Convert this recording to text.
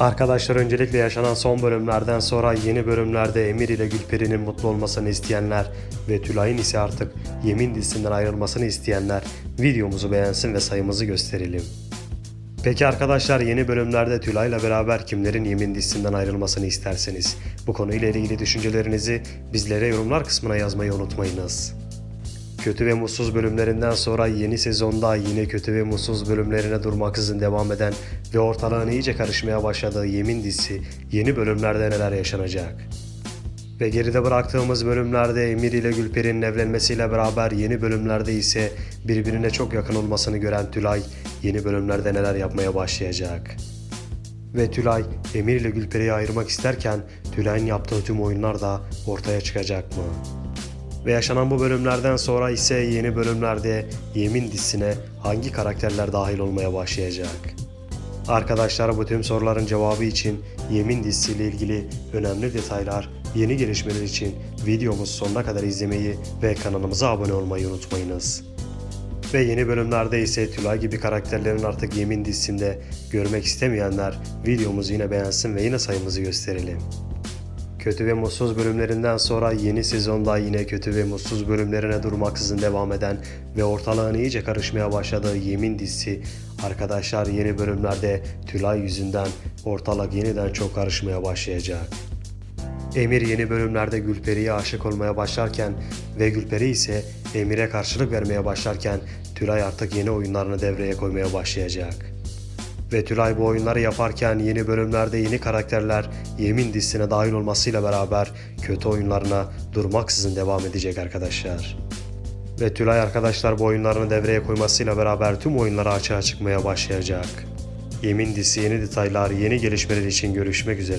Arkadaşlar öncelikle yaşanan son bölümlerden sonra yeni bölümlerde Emir ile Gülperi'nin mutlu olmasını isteyenler ve Tülay'ın ise artık Yemin dizisinden ayrılmasını isteyenler videomuzu beğensin ve sayımızı gösterelim. Peki arkadaşlar yeni bölümlerde Tülay'la beraber kimlerin Yemin dizisinden ayrılmasını isterseniz bu konuyla ilgili düşüncelerinizi bizlere yorumlar kısmına yazmayı unutmayınız. Kötü ve mutsuz bölümlerinden sonra yeni sezonda yine kötü ve mutsuz bölümlerine durmaksızın devam eden ve ortalığın iyice karışmaya başladığı Yemin dizisi yeni bölümlerde neler yaşanacak? Ve geride bıraktığımız bölümlerde Emir ile Gülperi'nin evlenmesiyle beraber yeni bölümlerde ise birbirine çok yakın olmasını gören Tülay yeni bölümlerde neler yapmaya başlayacak? Ve Tülay Emir ile Gülperi'yi ayırmak isterken Tülay'ın yaptığı tüm oyunlar da ortaya çıkacak mı? Ve yaşanan bu bölümlerden sonra ise yeni bölümlerde Yemin dizisine hangi karakterler dahil olmaya başlayacak? Arkadaşlar bu tüm soruların cevabı için Yemin dizisiyle ilgili önemli detaylar, yeni gelişmeler için videomuzu sonuna kadar izlemeyi ve kanalımıza abone olmayı unutmayınız. Ve yeni bölümlerde ise Tülay gibi karakterlerin artık Yemin dizisinde görmek istemeyenler videomuzu yine beğensin ve yine sayımızı gösterelim. Kötü ve mutsuz bölümlerinden sonra yeni sezonda yine kötü ve mutsuz bölümlerine durmaksızın devam eden ve ortalığın iyice karışmaya başladığı Yemin dizisi arkadaşlar yeni bölümlerde Tülay yüzünden ortalık yeniden çok karışmaya başlayacak. Emir yeni bölümlerde Gülperi'ye aşık olmaya başlarken ve Gülperi ise Emir'e karşılık vermeye başlarken Tülay artık yeni oyunlarını devreye koymaya başlayacak. Ve Tülay bu oyunları yaparken yeni bölümlerde yeni karakterler Yemin dizisine dahil olmasıyla beraber kötü oyunlarına durmaksızın devam edecek arkadaşlar. Ve Tülay arkadaşlar bu oyunlarını devreye koymasıyla beraber tüm oyunları açığa çıkmaya başlayacak. Yemin dizisi yeni detaylar, yeni gelişmeler için görüşmek üzere.